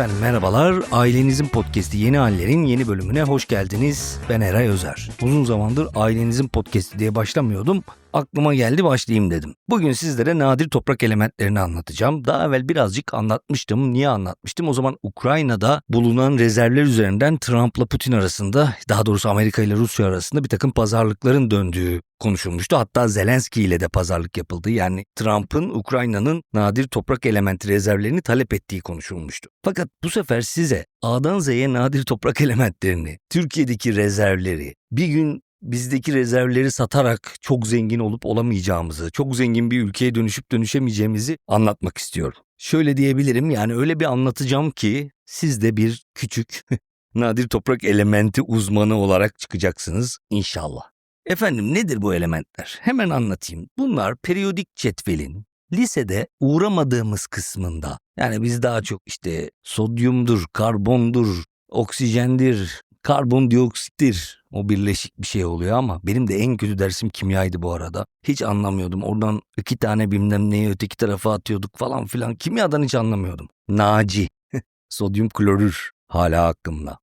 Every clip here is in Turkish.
Efendim merhabalar. Ailenizin podcast'i Yeni Haller'in yeni bölümüne hoş geldiniz. Ben Eray Özer. Uzun zamandır Ailenizin podcast'i diye başlamıyordum. Aklıma geldi başlayayım dedim. Bugün sizlere nadir toprak elementlerini anlatacağım. Daha evvel birazcık anlatmıştım. Niye anlatmıştım? O zaman Ukrayna'da bulunan rezervler üzerinden Trump'la Putin arasında, daha doğrusu Amerika ile Rusya arasında bir takım pazarlıkların döndüğü konuşulmuştu. Hatta Zelenski ile de pazarlık yapıldı. Yani Trump'ın Ukrayna'nın nadir toprak elementi rezervlerini talep ettiği konuşulmuştu. Fakat bu sefer size A'dan Z'ye nadir toprak elementlerini, Türkiye'deki rezervleri, bir gün bizdeki rezervleri satarak çok zengin olup olamayacağımızı, çok zengin bir ülkeye dönüşüp dönüşemeyeceğimizi anlatmak istiyorum. Şöyle diyebilirim yani öyle bir anlatacağım ki siz de bir küçük nadir toprak elementi uzmanı olarak çıkacaksınız inşallah. Efendim nedir bu elementler? Hemen anlatayım. Bunlar periyodik cetvelin lisede uğramadığımız kısmında yani biz daha çok işte sodyumdur, karbondur, oksijendir, karbondioksittir. O birleşik bir şey oluyor ama benim de en kötü dersim kimyaydı bu arada. Hiç anlamıyordum. Oradan iki tane bilmem neyi öteki tarafa atıyorduk falan filan. Kimyadan hiç anlamıyordum. Naci. Sodyum klorür hala aklımda.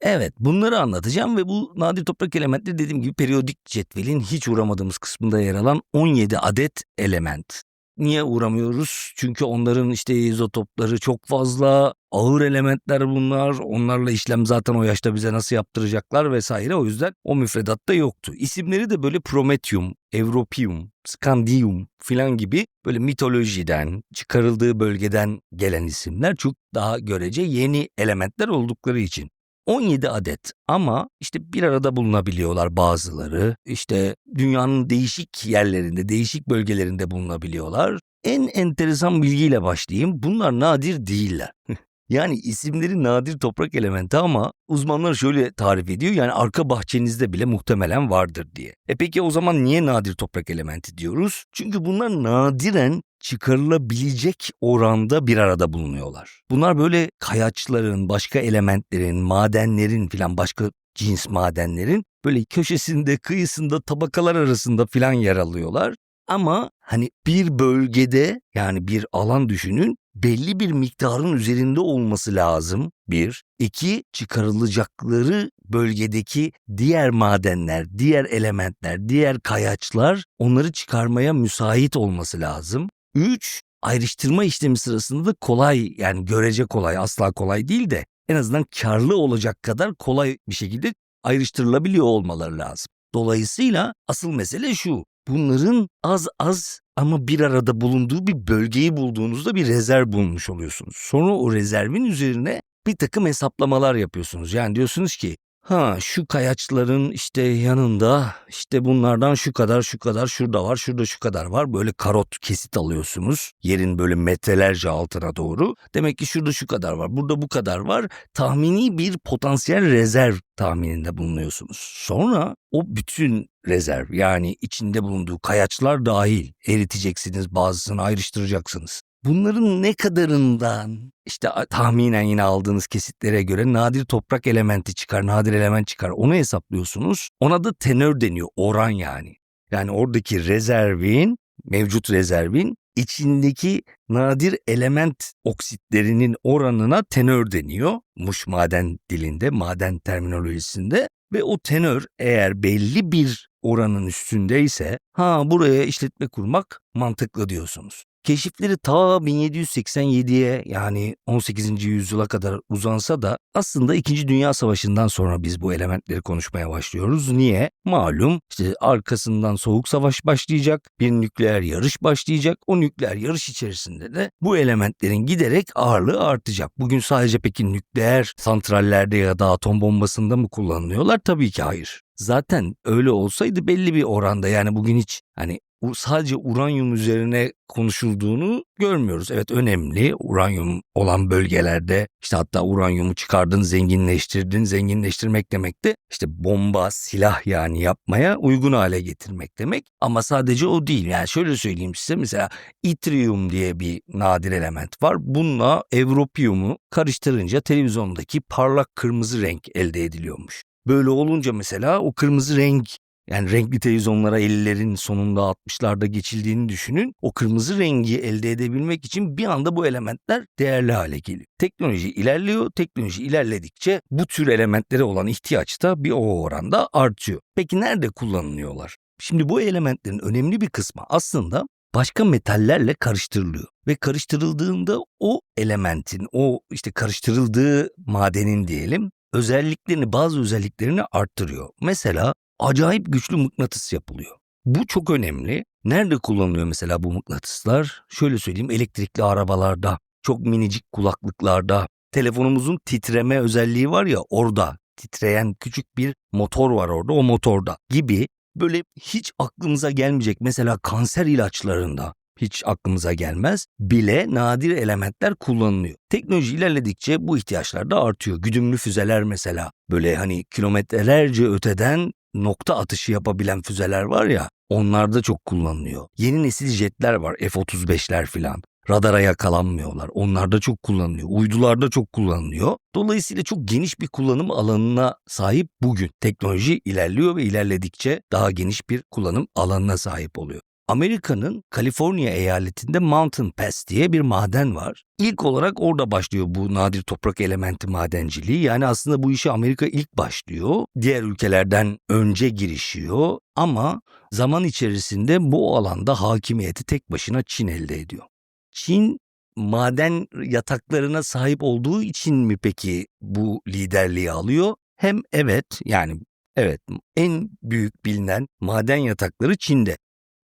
Evet bunları anlatacağım ve bu nadir toprak elementleri dediğim gibi periyodik cetvelin hiç uğramadığımız kısmında yer alan 17 adet element. Niye uğramıyoruz? Çünkü onların işte izotopları çok fazla, ağır elementler bunlar. Onlarla işlem zaten o yaşta bize nasıl yaptıracaklar vesaire. O yüzden o müfredatta yoktu. İsimleri de böyle Prometheum, Europium, Scandium filan gibi böyle mitolojiden, çıkarıldığı bölgeden gelen isimler çok daha görece yeni elementler oldukları için. 17 adet ama işte bir arada bulunabiliyorlar bazıları. İşte dünyanın değişik yerlerinde, değişik bölgelerinde bulunabiliyorlar. En enteresan bilgiyle başlayayım. Bunlar nadir değiller. Yani isimleri nadir toprak elementi ama uzmanlar şöyle tarif ediyor yani arka bahçenizde bile muhtemelen vardır diye. E peki o zaman niye nadir toprak elementi diyoruz? Çünkü bunlar nadiren çıkarılabilecek oranda bir arada bulunuyorlar. Bunlar böyle kayaçların, başka elementlerin, madenlerin filan başka cins madenlerin böyle köşesinde, kıyısında, tabakalar arasında filan yer alıyorlar. Ama hani bir bölgede yani bir alan düşünün belli bir miktarın üzerinde olması lazım. Bir. iki çıkarılacakları bölgedeki diğer madenler, diğer elementler, diğer kayaçlar onları çıkarmaya müsait olması lazım. Üç. Ayrıştırma işlemi sırasında da kolay yani görece kolay asla kolay değil de en azından karlı olacak kadar kolay bir şekilde ayrıştırılabiliyor olmaları lazım. Dolayısıyla asıl mesele şu. Bunların az az ama bir arada bulunduğu bir bölgeyi bulduğunuzda bir rezerv bulmuş oluyorsunuz. Sonra o rezervin üzerine bir takım hesaplamalar yapıyorsunuz. Yani diyorsunuz ki ha şu kayaçların işte yanında işte bunlardan şu kadar şu kadar şurada var şurada şu kadar var. Böyle karot kesit alıyorsunuz yerin böyle metrelerce altına doğru. Demek ki şurada şu kadar var burada bu kadar var. Tahmini bir potansiyel rezerv tahmininde bulunuyorsunuz. Sonra o bütün rezerv yani içinde bulunduğu kayaçlar dahil eriteceksiniz bazısını ayrıştıracaksınız. Bunların ne kadarından işte tahminen yine aldığınız kesitlere göre nadir toprak elementi çıkar, nadir element çıkar. Onu hesaplıyorsunuz. Ona da tenör deniyor, oran yani. Yani oradaki rezervin, mevcut rezervin içindeki nadir element oksitlerinin oranına tenör deniyor. Muş maden dilinde, maden terminolojisinde ve o tenör eğer belli bir oranın üstündeyse ha buraya işletme kurmak mantıklı diyorsunuz. Keşifleri ta 1787'ye yani 18. yüzyıla kadar uzansa da aslında 2. Dünya Savaşı'ndan sonra biz bu elementleri konuşmaya başlıyoruz. Niye? Malum işte arkasından soğuk savaş başlayacak, bir nükleer yarış başlayacak. O nükleer yarış içerisinde de bu elementlerin giderek ağırlığı artacak. Bugün sadece peki nükleer santrallerde ya da atom bombasında mı kullanılıyorlar? Tabii ki hayır. Zaten öyle olsaydı belli bir oranda yani bugün hiç hani sadece uranyum üzerine konuşulduğunu görmüyoruz. Evet önemli uranyum olan bölgelerde işte hatta uranyumu çıkardın zenginleştirdin zenginleştirmek demek de işte bomba silah yani yapmaya uygun hale getirmek demek. Ama sadece o değil yani şöyle söyleyeyim size mesela itrium diye bir nadir element var. Bununla evropiyumu karıştırınca televizyondaki parlak kırmızı renk elde ediliyormuş. Böyle olunca mesela o kırmızı renk Yani renkli televizyonlara 50'lerin sonunda 60'larda geçildiğini düşünün. O kırmızı rengi elde edebilmek için bir anda bu elementler değerli hale geliyor. Teknoloji ilerliyor. Teknoloji ilerledikçe bu tür elementlere olan ihtiyaç da bir o oranda artıyor. Peki nerede kullanılıyorlar? Şimdi bu elementlerin önemli bir kısmı aslında başka metallerle karıştırılıyor ve karıştırıldığında o elementin, o işte karıştırıldığı madenin diyelim özelliklerini, bazı özelliklerini arttırıyor. Mesela acayip güçlü mıknatıs yapılıyor. Bu çok önemli. Nerede kullanılıyor mesela bu mıknatıslar? Şöyle söyleyeyim elektrikli arabalarda, çok minicik kulaklıklarda, telefonumuzun titreme özelliği var ya orada titreyen küçük bir motor var orada o motorda gibi böyle hiç aklımıza gelmeyecek mesela kanser ilaçlarında hiç aklımıza gelmez bile nadir elementler kullanılıyor. Teknoloji ilerledikçe bu ihtiyaçlar da artıyor. Güdümlü füzeler mesela böyle hani kilometrelerce öteden nokta atışı yapabilen füzeler var ya onlarda çok kullanılıyor. Yeni nesil jetler var F-35'ler filan. Radara yakalanmıyorlar. Onlarda çok kullanılıyor. Uydularda çok kullanılıyor. Dolayısıyla çok geniş bir kullanım alanına sahip bugün. Teknoloji ilerliyor ve ilerledikçe daha geniş bir kullanım alanına sahip oluyor. Amerika'nın Kaliforniya eyaletinde Mountain Pass diye bir maden var. İlk olarak orada başlıyor bu nadir toprak elementi madenciliği. Yani aslında bu işe Amerika ilk başlıyor. Diğer ülkelerden önce girişiyor ama zaman içerisinde bu alanda hakimiyeti tek başına Çin elde ediyor. Çin maden yataklarına sahip olduğu için mi peki bu liderliği alıyor? Hem evet yani evet en büyük bilinen maden yatakları Çin'de.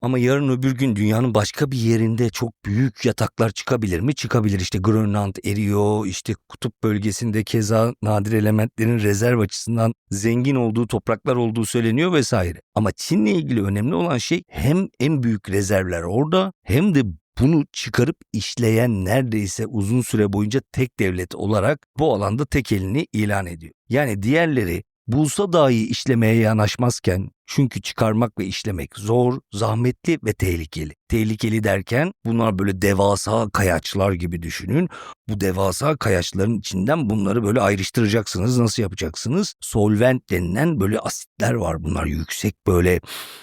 Ama yarın öbür gün dünyanın başka bir yerinde çok büyük yataklar çıkabilir mi? Çıkabilir. İşte Grönland eriyor, işte kutup bölgesinde keza nadir elementlerin rezerv açısından zengin olduğu topraklar olduğu söyleniyor vesaire. Ama Çin'le ilgili önemli olan şey hem en büyük rezervler orada hem de bunu çıkarıp işleyen neredeyse uzun süre boyunca tek devlet olarak bu alanda tek elini ilan ediyor. Yani diğerleri bulsa dahi işlemeye yanaşmazken çünkü çıkarmak ve işlemek zor, zahmetli ve tehlikeli. Tehlikeli derken bunlar böyle devasa kayaçlar gibi düşünün. Bu devasa kayaçların içinden bunları böyle ayrıştıracaksınız. Nasıl yapacaksınız? Solvent denilen böyle asitler var. Bunlar yüksek böyle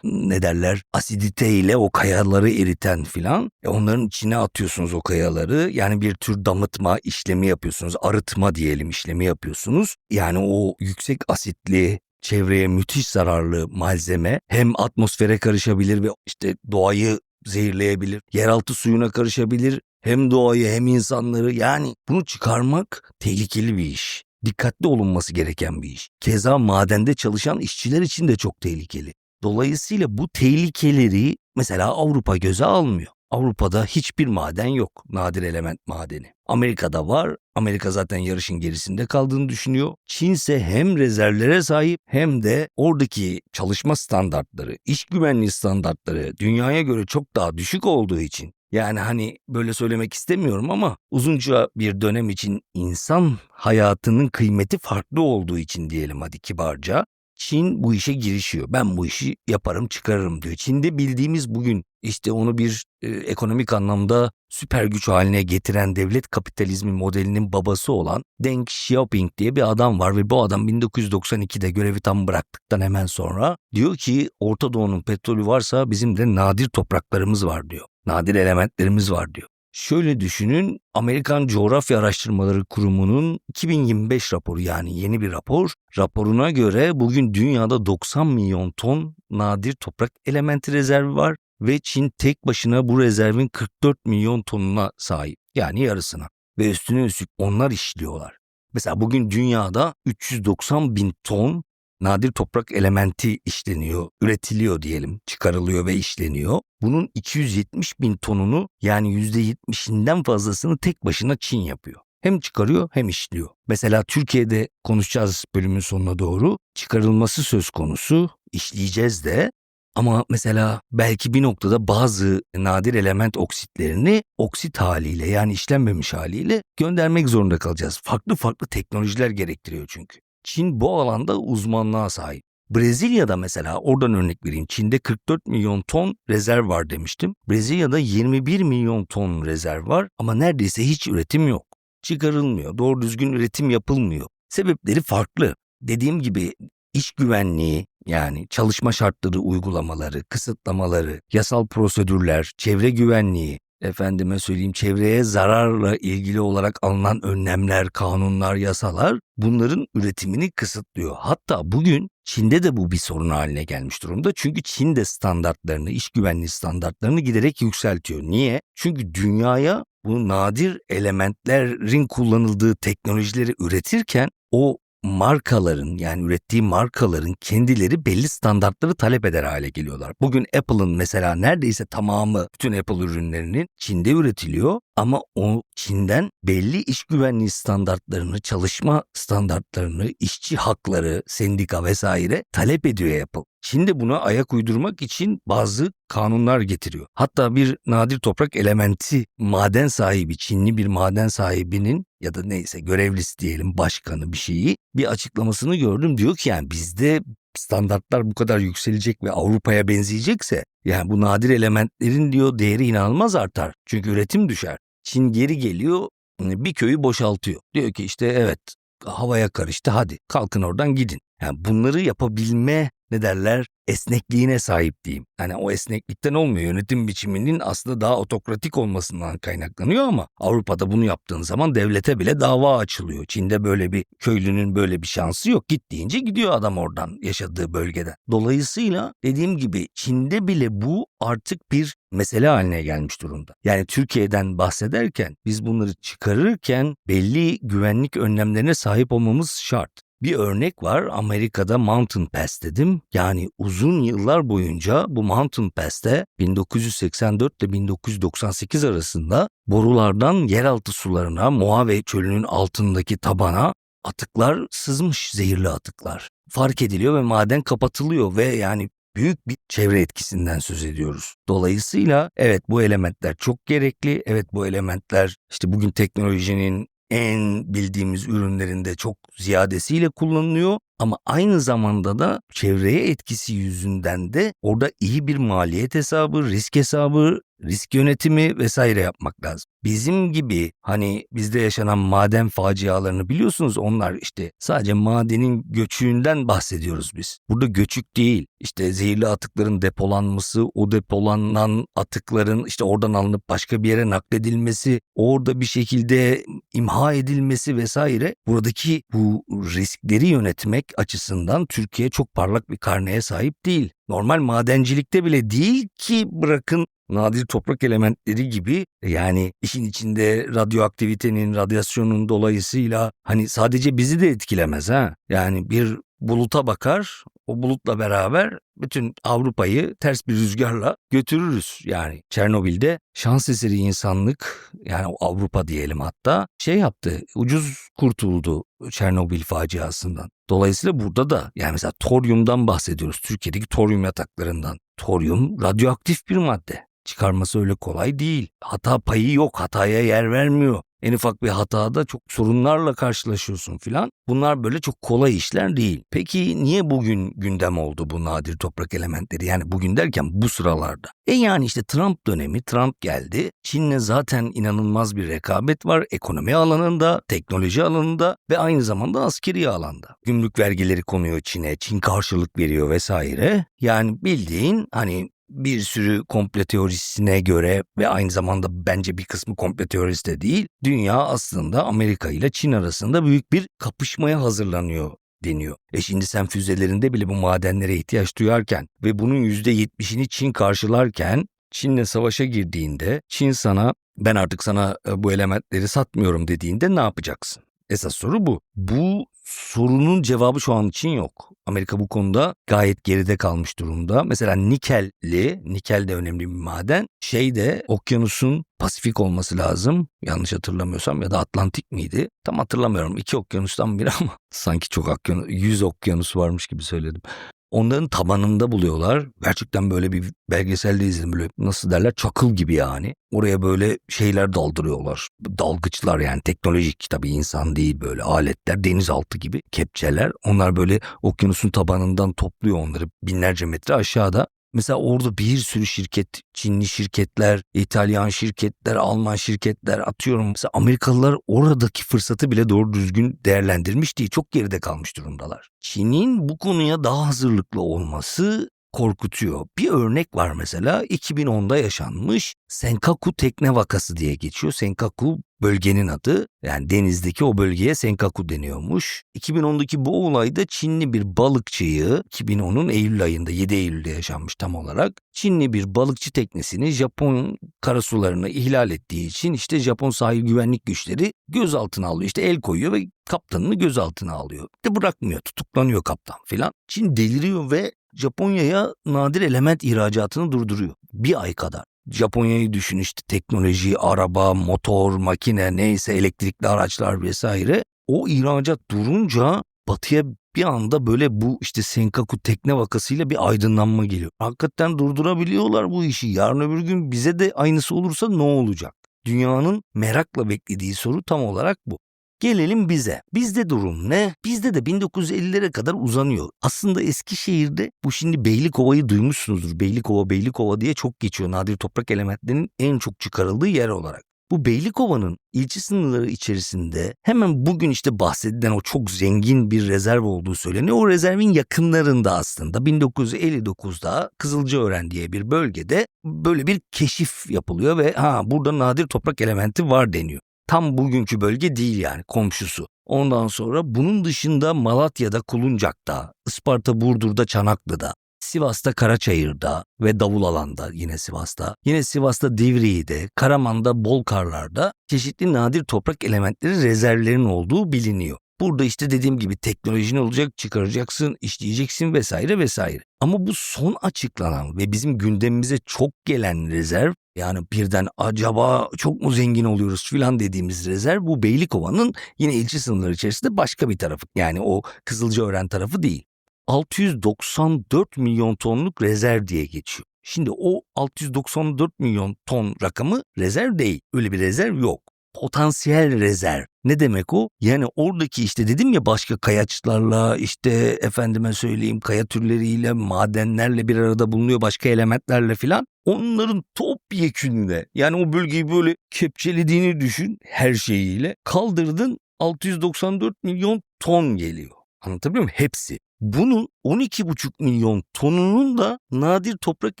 ne derler asidite ile o kayaları eriten filan. E onların içine atıyorsunuz o kayaları. Yani bir tür damıtma işlemi yapıyorsunuz. Arıtma diyelim işlemi yapıyorsunuz. Yani o yüksek asitli çevreye müthiş zararlı malzeme hem atmosfere karışabilir ve işte doğayı zehirleyebilir. Yeraltı suyuna karışabilir. Hem doğayı hem insanları yani bunu çıkarmak tehlikeli bir iş. Dikkatli olunması gereken bir iş. Keza madende çalışan işçiler için de çok tehlikeli. Dolayısıyla bu tehlikeleri mesela Avrupa göze almıyor. Avrupa'da hiçbir maden yok. Nadir element madeni. Amerika'da var. Amerika zaten yarışın gerisinde kaldığını düşünüyor. Çin ise hem rezervlere sahip hem de oradaki çalışma standartları, iş güvenliği standartları dünyaya göre çok daha düşük olduğu için yani hani böyle söylemek istemiyorum ama uzunca bir dönem için insan hayatının kıymeti farklı olduğu için diyelim hadi kibarca Çin bu işe girişiyor. Ben bu işi yaparım çıkarırım diyor. Çin'de bildiğimiz bugün işte onu bir e, ekonomik anlamda süper güç haline getiren devlet kapitalizmi modelinin babası olan Deng Xiaoping diye bir adam var ve bu adam 1992'de görevi tam bıraktıktan hemen sonra diyor ki Orta Doğu'nun petrolü varsa bizim de nadir topraklarımız var diyor. Nadir elementlerimiz var diyor. Şöyle düşünün, Amerikan Coğrafya Araştırmaları Kurumu'nun 2025 raporu yani yeni bir rapor. Raporuna göre bugün dünyada 90 milyon ton nadir toprak elementi rezervi var ve Çin tek başına bu rezervin 44 milyon tonuna sahip. Yani yarısına. Ve üstüne üstlük onlar işliyorlar. Mesela bugün dünyada 390 bin ton nadir toprak elementi işleniyor, üretiliyor diyelim, çıkarılıyor ve işleniyor. Bunun 270 bin tonunu yani %70'inden fazlasını tek başına Çin yapıyor. Hem çıkarıyor hem işliyor. Mesela Türkiye'de konuşacağız bölümün sonuna doğru. Çıkarılması söz konusu, işleyeceğiz de ama mesela belki bir noktada bazı nadir element oksitlerini oksit haliyle yani işlenmemiş haliyle göndermek zorunda kalacağız. Farklı farklı teknolojiler gerektiriyor çünkü. Çin bu alanda uzmanlığa sahip. Brezilya'da mesela oradan örnek vereyim. Çin'de 44 milyon ton rezerv var demiştim. Brezilya'da 21 milyon ton rezerv var ama neredeyse hiç üretim yok. Çıkarılmıyor. Doğru düzgün üretim yapılmıyor. Sebepleri farklı. Dediğim gibi iş güvenliği yani çalışma şartları uygulamaları, kısıtlamaları, yasal prosedürler, çevre güvenliği, efendime söyleyeyim çevreye zararla ilgili olarak alınan önlemler, kanunlar, yasalar bunların üretimini kısıtlıyor. Hatta bugün Çin'de de bu bir sorun haline gelmiş durumda. Çünkü Çin de standartlarını, iş güvenliği standartlarını giderek yükseltiyor. Niye? Çünkü dünyaya bu nadir elementlerin kullanıldığı teknolojileri üretirken o markaların yani ürettiği markaların kendileri belli standartları talep eder hale geliyorlar. Bugün Apple'ın mesela neredeyse tamamı bütün Apple ürünlerinin Çin'de üretiliyor ama o Çin'den belli iş güvenliği standartlarını, çalışma standartlarını, işçi hakları, sendika vesaire talep ediyor Apple. Çin de buna ayak uydurmak için bazı kanunlar getiriyor. Hatta bir nadir toprak elementi maden sahibi, Çinli bir maden sahibinin ya da neyse görevlisi diyelim başkanı bir şeyi bir açıklamasını gördüm. Diyor ki yani bizde standartlar bu kadar yükselecek ve Avrupa'ya benzeyecekse yani bu nadir elementlerin diyor değeri inanılmaz artar. Çünkü üretim düşer. Çin geri geliyor bir köyü boşaltıyor. Diyor ki işte evet havaya karıştı hadi kalkın oradan gidin. Yani bunları yapabilme ne derler esnekliğine sahip diyeyim. Yani o esneklikten olmuyor. Yönetim biçiminin aslında daha otokratik olmasından kaynaklanıyor ama Avrupa'da bunu yaptığın zaman devlete bile dava açılıyor. Çin'de böyle bir köylünün böyle bir şansı yok. Git deyince gidiyor adam oradan yaşadığı bölgeden. Dolayısıyla dediğim gibi Çin'de bile bu artık bir mesele haline gelmiş durumda. Yani Türkiye'den bahsederken biz bunları çıkarırken belli güvenlik önlemlerine sahip olmamız şart. Bir örnek var Amerika'da Mountain Pass dedim. Yani uzun yıllar boyunca bu Mountain Pass'te 1984 ile 1998 arasında borulardan yeraltı sularına, Mojave çölünün altındaki tabana atıklar sızmış zehirli atıklar. Fark ediliyor ve maden kapatılıyor ve yani büyük bir çevre etkisinden söz ediyoruz. Dolayısıyla evet bu elementler çok gerekli. Evet bu elementler işte bugün teknolojinin en bildiğimiz ürünlerinde çok ziyadesiyle kullanılıyor ama aynı zamanda da çevreye etkisi yüzünden de orada iyi bir maliyet hesabı, risk hesabı, risk yönetimi vesaire yapmak lazım. Bizim gibi hani bizde yaşanan maden facialarını biliyorsunuz onlar işte sadece madenin göçüğünden bahsediyoruz biz. Burada göçük değil işte zehirli atıkların depolanması, o depolanan atıkların işte oradan alınıp başka bir yere nakledilmesi, orada bir şekilde imha edilmesi vesaire buradaki bu riskleri yönetmek açısından Türkiye çok parlak bir karneye sahip değil. Normal madencilikte bile değil ki bırakın nadir toprak elementleri gibi yani işin içinde radyoaktivitenin, radyasyonun dolayısıyla hani sadece bizi de etkilemez ha. Yani bir buluta bakar, o bulutla beraber bütün Avrupa'yı ters bir rüzgarla götürürüz. Yani Çernobil'de şans eseri insanlık yani Avrupa diyelim hatta şey yaptı ucuz kurtuldu Çernobil faciasından. Dolayısıyla burada da yani mesela toryumdan bahsediyoruz. Türkiye'deki toryum yataklarından. Toryum radyoaktif bir madde. Çıkarması öyle kolay değil. Hata payı yok, hataya yer vermiyor. En ufak bir hatada çok sorunlarla karşılaşıyorsun filan. Bunlar böyle çok kolay işler değil. Peki niye bugün gündem oldu bu nadir toprak elementleri? Yani bugün derken bu sıralarda. E yani işte Trump dönemi, Trump geldi. Çin'le zaten inanılmaz bir rekabet var. Ekonomi alanında, teknoloji alanında ve aynı zamanda askeri alanda. Gümrük vergileri konuyor Çin'e, Çin karşılık veriyor vesaire. Yani bildiğin hani bir sürü komple teorisine göre ve aynı zamanda bence bir kısmı komple teorisi de değil, dünya aslında Amerika ile Çin arasında büyük bir kapışmaya hazırlanıyor deniyor. E şimdi sen füzelerinde bile bu madenlere ihtiyaç duyarken ve bunun %70'ini Çin karşılarken Çin'le savaşa girdiğinde Çin sana ben artık sana e, bu elementleri satmıyorum dediğinde ne yapacaksın? Esas soru bu. Bu sorunun cevabı şu an için yok. Amerika bu konuda gayet geride kalmış durumda. Mesela nikelli, nikel de önemli bir maden. Şeyde okyanusun Pasifik olması lazım. Yanlış hatırlamıyorsam ya da Atlantik miydi? Tam hatırlamıyorum. İki okyanustan biri ama sanki çok okyanus, yüz okyanus varmış gibi söyledim. Onların tabanında buluyorlar. Gerçekten böyle bir belgeselde izledim böyle nasıl derler çakıl gibi yani. Oraya böyle şeyler daldırıyorlar. Dalgıçlar yani teknolojik tabii insan değil böyle aletler denizaltı gibi kepçeler. Onlar böyle okyanusun tabanından topluyor onları binlerce metre aşağıda. Mesela orada bir sürü şirket, Çinli şirketler, İtalyan şirketler, Alman şirketler atıyorum. Mesela Amerikalılar oradaki fırsatı bile doğru düzgün değerlendirmiş değil. Çok geride kalmış durumdalar. Çin'in bu konuya daha hazırlıklı olması korkutuyor. Bir örnek var mesela 2010'da yaşanmış Senkaku tekne vakası diye geçiyor. Senkaku bölgenin adı. Yani denizdeki o bölgeye Senkaku deniyormuş. 2010'daki bu olayda Çinli bir balıkçıyı 2010'un Eylül ayında 7 Eylül'de yaşanmış tam olarak. Çinli bir balıkçı teknesini Japon karasularını ihlal ettiği için işte Japon sahil güvenlik güçleri gözaltına alıyor. İşte el koyuyor ve kaptanını gözaltına alıyor. De bırakmıyor tutuklanıyor kaptan filan. Çin deliriyor ve Japonya'ya nadir element ihracatını durduruyor. Bir ay kadar. Japonya'yı düşün işte teknoloji, araba, motor, makine neyse elektrikli araçlar vesaire. O ihracat durunca batıya bir anda böyle bu işte Senkaku tekne vakasıyla bir aydınlanma geliyor. Hakikaten durdurabiliyorlar bu işi. Yarın öbür gün bize de aynısı olursa ne olacak? Dünyanın merakla beklediği soru tam olarak bu. Gelelim bize. Bizde durum ne? Bizde de 1950'lere kadar uzanıyor. Aslında Eskişehir'de bu şimdi Beylikova'yı duymuşsunuzdur. Beylikova Beylikova diye çok geçiyor nadir toprak elementlerinin en çok çıkarıldığı yer olarak. Bu Beylikova'nın ilçe sınırları içerisinde hemen bugün işte bahsedilen o çok zengin bir rezerv olduğu söyleniyor. O rezervin yakınlarında aslında 1959'da Kızılcaören diye bir bölgede böyle bir keşif yapılıyor ve ha burada nadir toprak elementi var deniyor. Tam bugünkü bölge değil yani komşusu. Ondan sonra bunun dışında Malatya'da Kuluncak'ta, Isparta Burdur'da Çanaklı'da, Sivas'ta Karaçayır'da ve Davulalan'da yine Sivas'ta, yine Sivas'ta Divriği'de, Karaman'da Bolkarlar'da çeşitli nadir toprak elementleri rezervlerin olduğu biliniyor. Burada işte dediğim gibi teknolojin olacak, çıkaracaksın, işleyeceksin vesaire vesaire. Ama bu son açıklanan ve bizim gündemimize çok gelen rezerv yani birden acaba çok mu zengin oluyoruz filan dediğimiz rezerv bu Beylikova'nın yine ilçe sınırları içerisinde başka bir tarafı. Yani o Kızılcaören tarafı değil. 694 milyon tonluk rezerv diye geçiyor. Şimdi o 694 milyon ton rakamı rezerv değil. Öyle bir rezerv yok. Potansiyel rezerv. Ne demek o? Yani oradaki işte dedim ya başka kayaçlarla işte efendime söyleyeyim kaya türleriyle madenlerle bir arada bulunuyor başka elementlerle filan. Onların topyekünde yani o bölgeyi böyle kepçelediğini düşün her şeyiyle kaldırdın 694 milyon ton geliyor. Anlatabiliyor muyum? Hepsi. Bunun 12,5 milyon tonunun da nadir toprak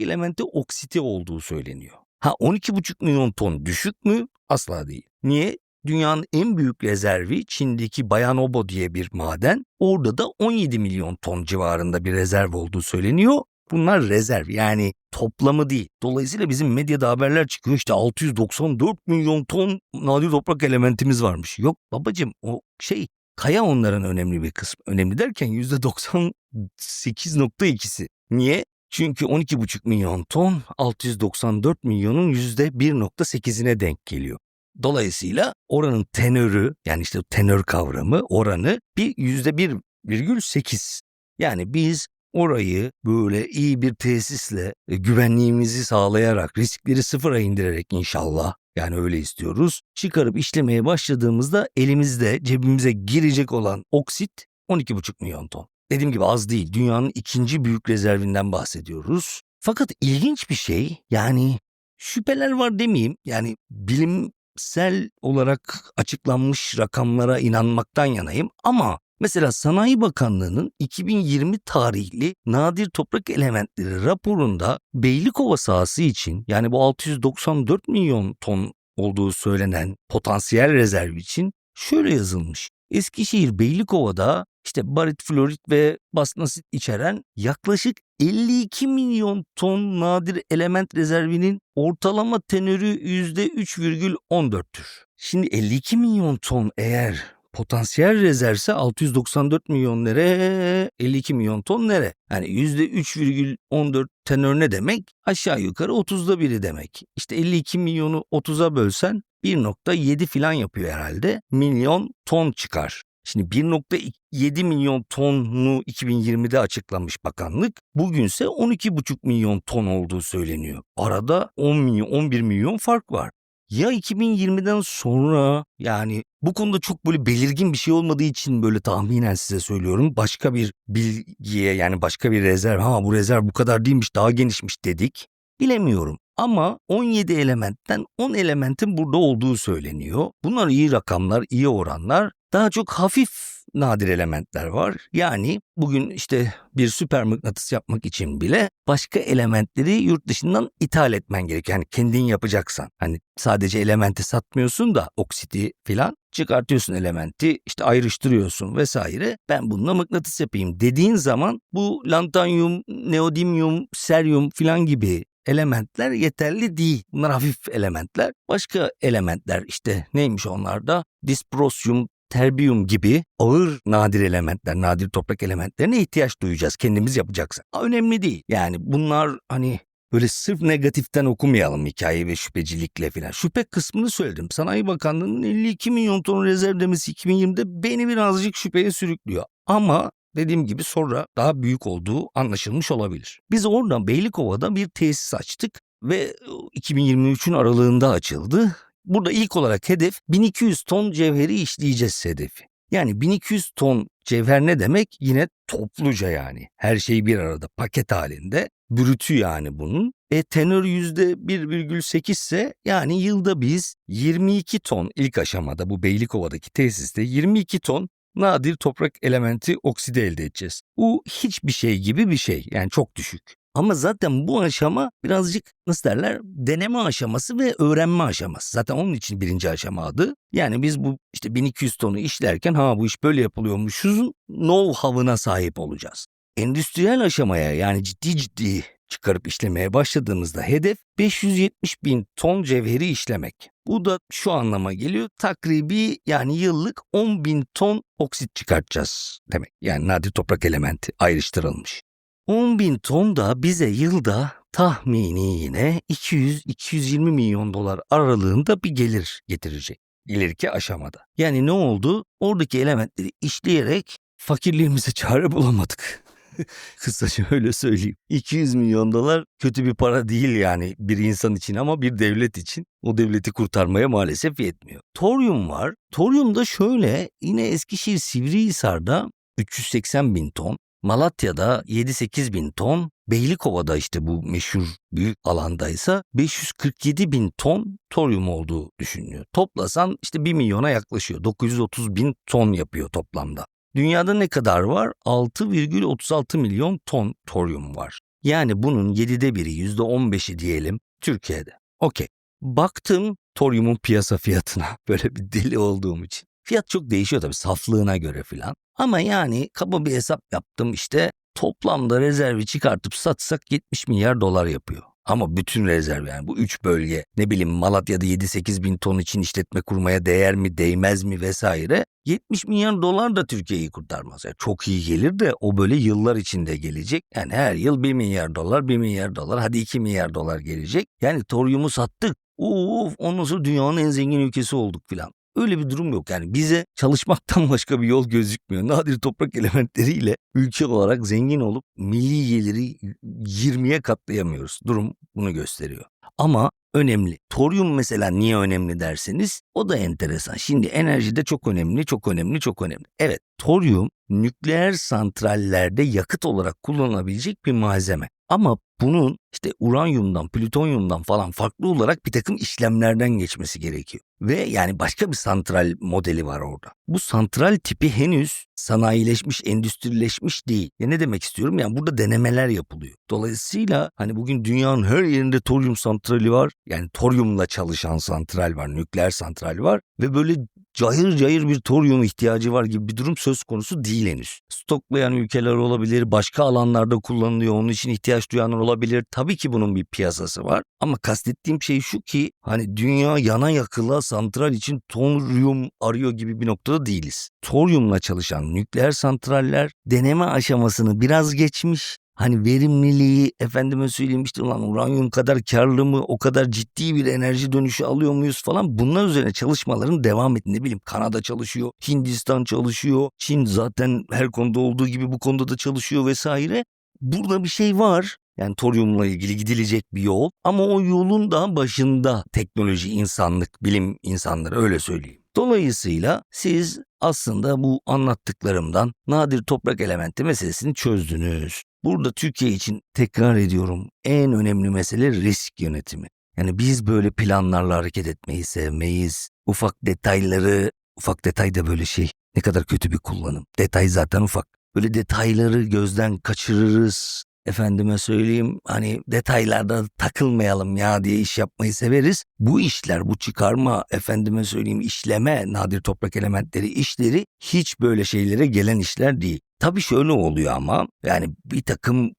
elementi oksiti olduğu söyleniyor. Ha 12,5 milyon ton düşük mü? Asla değil. Niye? Dünyanın en büyük rezervi Çin'deki Bayanobo diye bir maden. Orada da 17 milyon ton civarında bir rezerv olduğu söyleniyor. Bunlar rezerv yani toplamı değil. Dolayısıyla bizim medyada haberler çıkıyor işte 694 milyon ton nadir toprak elementimiz varmış. Yok babacım o şey kaya onların önemli bir kısmı. Önemli derken %98.2'si. Niye? Çünkü 12,5 milyon ton 694 milyonun %1.8'ine denk geliyor. Dolayısıyla oranın tenörü yani işte tenör kavramı oranı bir %1,8. Yani biz orayı böyle iyi bir tesisle e, güvenliğimizi sağlayarak riskleri sıfıra indirerek inşallah yani öyle istiyoruz. Çıkarıp işlemeye başladığımızda elimizde cebimize girecek olan oksit 12,5 milyon ton. Dediğim gibi az değil. Dünyanın ikinci büyük rezervinden bahsediyoruz. Fakat ilginç bir şey yani şüpheler var demeyeyim. Yani bilimsel olarak açıklanmış rakamlara inanmaktan yanayım ama Mesela Sanayi Bakanlığı'nın 2020 tarihli nadir toprak elementleri raporunda Beylikova sahası için yani bu 694 milyon ton olduğu söylenen potansiyel rezerv için şöyle yazılmış. Eskişehir Beylikova'da işte barit, florit ve basnasit içeren yaklaşık 52 milyon ton nadir element rezervinin ortalama tenörü %3,14'tür. Şimdi 52 milyon ton eğer potansiyel rezervse 694 milyon nere 52 milyon ton nere? Yani %3,14 tenör ne demek? Aşağı yukarı 30'da biri demek. İşte 52 milyonu 30'a bölsen 1.7 filan yapıyor herhalde. Milyon ton çıkar. Şimdi 1.7 milyon tonu 2020'de açıklamış bakanlık. Bugünse 12,5 milyon ton olduğu söyleniyor. Arada 10 milyon 11 milyon fark var. ya 2020'den sonra yani bu konuda çok böyle belirgin bir şey olmadığı için böyle tahminen size söylüyorum. Başka bir bilgiye yani başka bir rezerv ha bu rezerv bu kadar değilmiş daha genişmiş dedik. Bilemiyorum ama 17 elementten 10 elementin burada olduğu söyleniyor. Bunlar iyi rakamlar, iyi oranlar. Daha çok hafif nadir elementler var. Yani bugün işte bir süper mıknatıs yapmak için bile başka elementleri yurt dışından ithal etmen gerekiyor. Yani kendin yapacaksan. Hani sadece elementi satmıyorsun da oksiti filan çıkartıyorsun elementi işte ayrıştırıyorsun vesaire. Ben bununla mıknatıs yapayım dediğin zaman bu lantanyum, neodymium, seryum filan gibi elementler yeterli değil. Bunlar hafif elementler. Başka elementler işte neymiş onlar da? Disprosyum, terbiyum gibi ağır nadir elementler, nadir toprak elementlerine ihtiyaç duyacağız kendimiz yapacaksak. Önemli değil. Yani bunlar hani böyle sırf negatiften okumayalım hikaye ve şüphecilikle filan. Şüphe kısmını söyledim. Sanayi Bakanlığı'nın 52 milyon ton rezerv demesi 2020'de beni birazcık şüpheye sürüklüyor. Ama dediğim gibi sonra daha büyük olduğu anlaşılmış olabilir. Biz orada Beylikova'da bir tesis açtık ve 2023'ün aralığında açıldı. Burada ilk olarak hedef 1200 ton cevheri işleyeceğiz hedefi. Yani 1200 ton cevher ne demek? Yine topluca yani. Her şey bir arada paket halinde. Brütü yani bunun. E tenör %1,8 ise yani yılda biz 22 ton ilk aşamada bu Beylikova'daki tesiste 22 ton nadir toprak elementi okside elde edeceğiz. Bu hiçbir şey gibi bir şey yani çok düşük. Ama zaten bu aşama birazcık nasıl derler deneme aşaması ve öğrenme aşaması. Zaten onun için birinci aşama adı. Yani biz bu işte 1200 tonu işlerken ha bu iş böyle yapılıyormuşuz know-how'ına sahip olacağız. Endüstriyel aşamaya yani ciddi ciddi çıkarıp işlemeye başladığımızda hedef 570 bin ton cevheri işlemek. Bu da şu anlama geliyor. Takribi yani yıllık 10 bin ton oksit çıkartacağız demek. Yani nadir toprak elementi ayrıştırılmış. 10 bin ton da bize yılda tahmini yine 200-220 milyon dolar aralığında bir gelir getirecek. İleriki aşamada. Yani ne oldu? Oradaki elementleri işleyerek fakirliğimize çare bulamadık. Kısaca öyle söyleyeyim. 200 milyon dolar kötü bir para değil yani bir insan için ama bir devlet için o devleti kurtarmaya maalesef yetmiyor. Toryum var. Toryum da şöyle yine Eskişehir Sivrihisar'da 380 bin ton, Malatya'da 7-8 bin ton, Beylikova'da işte bu meşhur büyük alandaysa 547 bin ton toryum olduğu düşünülüyor. Toplasan işte 1 milyona yaklaşıyor. 930 bin ton yapıyor toplamda. Dünyada ne kadar var? 6,36 milyon ton toryum var. Yani bunun 7'de biri %15'i diyelim Türkiye'de. Okey. Baktım toryumun piyasa fiyatına böyle bir deli olduğum için. Fiyat çok değişiyor tabii saflığına göre filan. Ama yani kaba bir hesap yaptım işte toplamda rezervi çıkartıp satsak 70 milyar dolar yapıyor. Ama bütün rezerv yani bu üç bölge ne bileyim Malatya'da 7-8 bin ton için işletme kurmaya değer mi değmez mi vesaire 70 milyar dolar da Türkiye'yi kurtarmaz. Yani çok iyi gelir de o böyle yıllar içinde gelecek. Yani her yıl 1 milyar dolar 1 milyar dolar hadi 2 milyar dolar gelecek. Yani toryumu sattık. Uf ondan sonra dünyanın en zengin ülkesi olduk filan. Öyle bir durum yok yani bize çalışmaktan başka bir yol gözükmüyor. Nadir toprak elementleriyle ülke olarak zengin olup milli geliri 20'ye katlayamıyoruz. Durum bunu gösteriyor. Ama önemli. Toryum mesela niye önemli derseniz o da enteresan. Şimdi enerjide çok önemli, çok önemli, çok önemli. Evet, toryum nükleer santrallerde yakıt olarak kullanılabilecek bir malzeme. Ama bunun işte uranyumdan, plütonyumdan falan farklı olarak bir takım işlemlerden geçmesi gerekiyor. Ve yani başka bir santral modeli var orada. Bu santral tipi henüz sanayileşmiş, endüstrileşmiş değil. Ya ne demek istiyorum? Yani burada denemeler yapılıyor. Dolayısıyla hani bugün dünyanın her yerinde toryum santrali var. Yani toryumla çalışan santral var, nükleer santral var. Ve böyle cayır cayır bir toryum ihtiyacı var gibi bir durum söz konusu değil henüz. Stoklayan ülkeler olabilir, başka alanlarda kullanılıyor, onun için ihtiyaç duyanlar olabilir. Tabii ki bunun bir piyasası var. Ama kastettiğim şey şu ki hani dünya yana yakıla santral için toryum arıyor gibi bir noktada değiliz. Toryumla çalışan nükleer santraller deneme aşamasını biraz geçmiş Hani verimliliği efendime söyleyeyim işte ulan uranyum kadar karlı mı o kadar ciddi bir enerji dönüşü alıyor muyuz falan bunlar üzerine çalışmaların devam ettiğini ne bileyim Kanada çalışıyor, Hindistan çalışıyor, Çin zaten her konuda olduğu gibi bu konuda da çalışıyor vesaire. Burada bir şey var Yani toryumla ilgili gidilecek bir yol ama o yolun da başında teknoloji, insanlık, bilim insanları öyle söyleyeyim. Dolayısıyla siz aslında bu anlattıklarımdan nadir toprak elementi meselesini çözdünüz. Burada Türkiye için tekrar ediyorum en önemli mesele risk yönetimi. Yani biz böyle planlarla hareket etmeyi sevmeyiz. Ufak detayları, ufak detay da böyle şey ne kadar kötü bir kullanım. Detay zaten ufak. Böyle detayları gözden kaçırırız. Efendime söyleyeyim hani detaylarda takılmayalım ya diye iş yapmayı severiz. Bu işler, bu çıkarma, efendime söyleyeyim işleme, nadir toprak elementleri işleri hiç böyle şeylere gelen işler değil. Tabii şöyle oluyor ama yani bir takım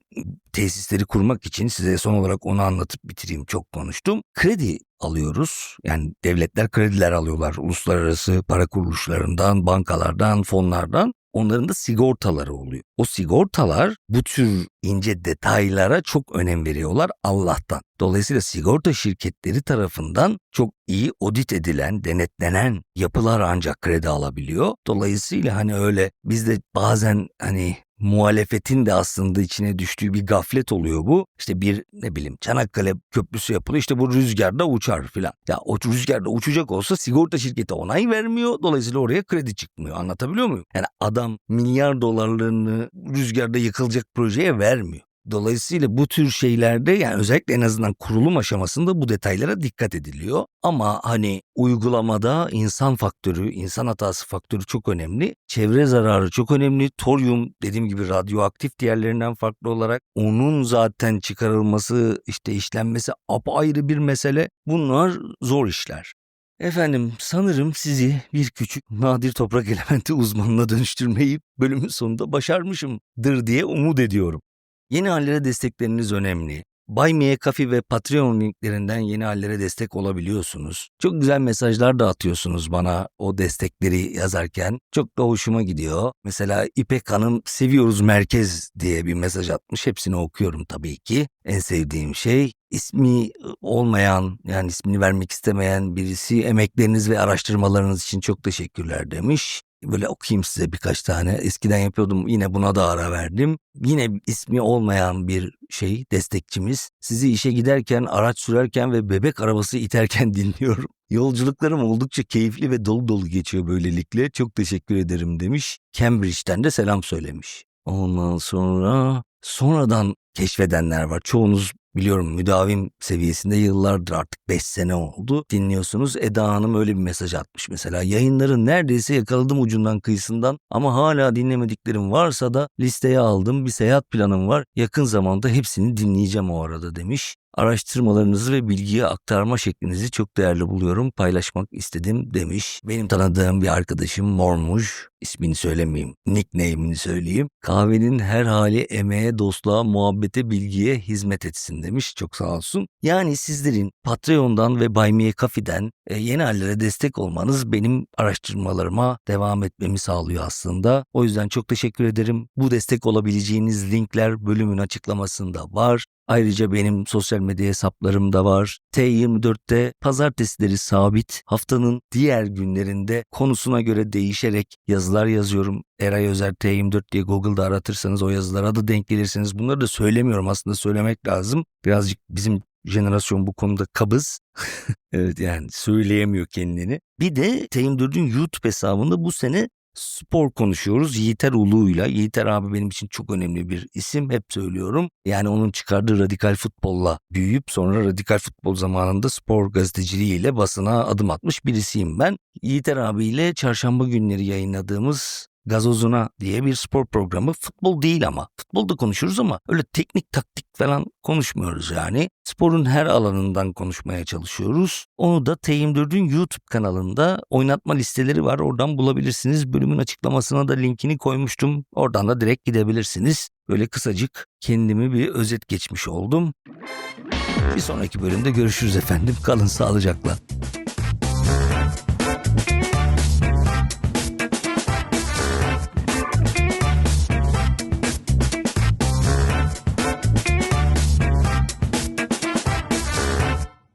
tesisleri kurmak için size son olarak onu anlatıp bitireyim çok konuştum. Kredi alıyoruz. Yani devletler krediler alıyorlar uluslararası para kuruluşlarından, bankalardan, fonlardan. Onların da sigortaları oluyor. O sigortalar bu tür ince detaylara çok önem veriyorlar Allah'tan. Dolayısıyla sigorta şirketleri tarafından çok iyi audit edilen, denetlenen yapılar ancak kredi alabiliyor. Dolayısıyla hani öyle bizde bazen hani muhalefetin de aslında içine düştüğü bir gaflet oluyor bu. İşte bir ne bileyim Çanakkale Köprüsü yapılıyor işte bu rüzgarda uçar filan. Ya o rüzgarda uçacak olsa sigorta şirketi onay vermiyor. Dolayısıyla oraya kredi çıkmıyor. Anlatabiliyor muyum? Yani adam milyar dolarlarını rüzgarda yıkılacak projeye vermiyor. Dolayısıyla bu tür şeylerde yani özellikle en azından kurulum aşamasında bu detaylara dikkat ediliyor. Ama hani uygulamada insan faktörü, insan hatası faktörü çok önemli. Çevre zararı çok önemli. Toryum dediğim gibi radyoaktif diğerlerinden farklı olarak onun zaten çıkarılması, işte işlenmesi apayrı bir mesele. Bunlar zor işler. Efendim sanırım sizi bir küçük nadir toprak elementi uzmanına dönüştürmeyi bölümün sonunda başarmışımdır diye umut ediyorum. Yeni hallere destekleriniz önemli. Buy Me a Coffee ve Patreon linklerinden yeni hallere destek olabiliyorsunuz. Çok güzel mesajlar da atıyorsunuz bana o destekleri yazarken. Çok da hoşuma gidiyor. Mesela İpek Hanım seviyoruz merkez diye bir mesaj atmış. Hepsini okuyorum tabii ki. En sevdiğim şey ismi olmayan yani ismini vermek istemeyen birisi emekleriniz ve araştırmalarınız için çok teşekkürler demiş. Böyle okuyayım size birkaç tane. Eskiden yapıyordum yine buna da ara verdim. Yine ismi olmayan bir şey destekçimiz. Sizi işe giderken, araç sürerken ve bebek arabası iterken dinliyorum. Yolculuklarım oldukça keyifli ve dolu dolu geçiyor böylelikle. Çok teşekkür ederim demiş. Cambridge'den de selam söylemiş. Ondan sonra sonradan keşfedenler var. Çoğunuz biliyorum müdavim seviyesinde yıllardır artık 5 sene oldu. Dinliyorsunuz Eda Hanım öyle bir mesaj atmış mesela. Yayınları neredeyse yakaladım ucundan kıyısından ama hala dinlemediklerim varsa da listeye aldım. Bir seyahat planım var. Yakın zamanda hepsini dinleyeceğim o arada demiş. Araştırmalarınızı ve bilgiyi aktarma şeklinizi çok değerli buluyorum. Paylaşmak istedim demiş. Benim tanıdığım bir arkadaşım Mormuş. ismini söylemeyeyim. Nickname'ini söyleyeyim. Kahvenin her hali emeğe, dostluğa, muhabbete, bilgiye hizmet etsin demiş. Çok sağ olsun. Yani sizlerin Patreon'dan ve Buy Me Coffee'den e, yeni hallere destek olmanız benim araştırmalarıma devam etmemi sağlıyor aslında. O yüzden çok teşekkür ederim. Bu destek olabileceğiniz linkler bölümün açıklamasında var. Ayrıca benim sosyal medya hesaplarım da var. T24'te pazartesileri sabit, haftanın diğer günlerinde konusuna göre değişerek yazılar yazıyorum. Eray Özer T24 diye Google'da aratırsanız o yazılara da denk gelirsiniz. Bunları da söylemiyorum aslında söylemek lazım. Birazcık bizim jenerasyon bu konuda kabız. evet yani söyleyemiyor kendini. Bir de T24'ün YouTube hesabında bu sene spor konuşuyoruz Yiğiter Ulu'yla. Yiğiter abi benim için çok önemli bir isim hep söylüyorum. Yani onun çıkardığı radikal futbolla büyüyüp sonra radikal futbol zamanında spor gazeteciliğiyle basına adım atmış birisiyim ben. Yiğiter abiyle çarşamba günleri yayınladığımız Gazozuna diye bir spor programı. Futbol değil ama. Futbolda konuşuruz ama öyle teknik taktik falan konuşmuyoruz yani. Sporun her alanından konuşmaya çalışıyoruz. Onu da T24'ün YouTube kanalında oynatma listeleri var. Oradan bulabilirsiniz. Bölümün açıklamasına da linkini koymuştum. Oradan da direkt gidebilirsiniz. Böyle kısacık kendimi bir özet geçmiş oldum. Bir sonraki bölümde görüşürüz efendim. Kalın sağlıcakla.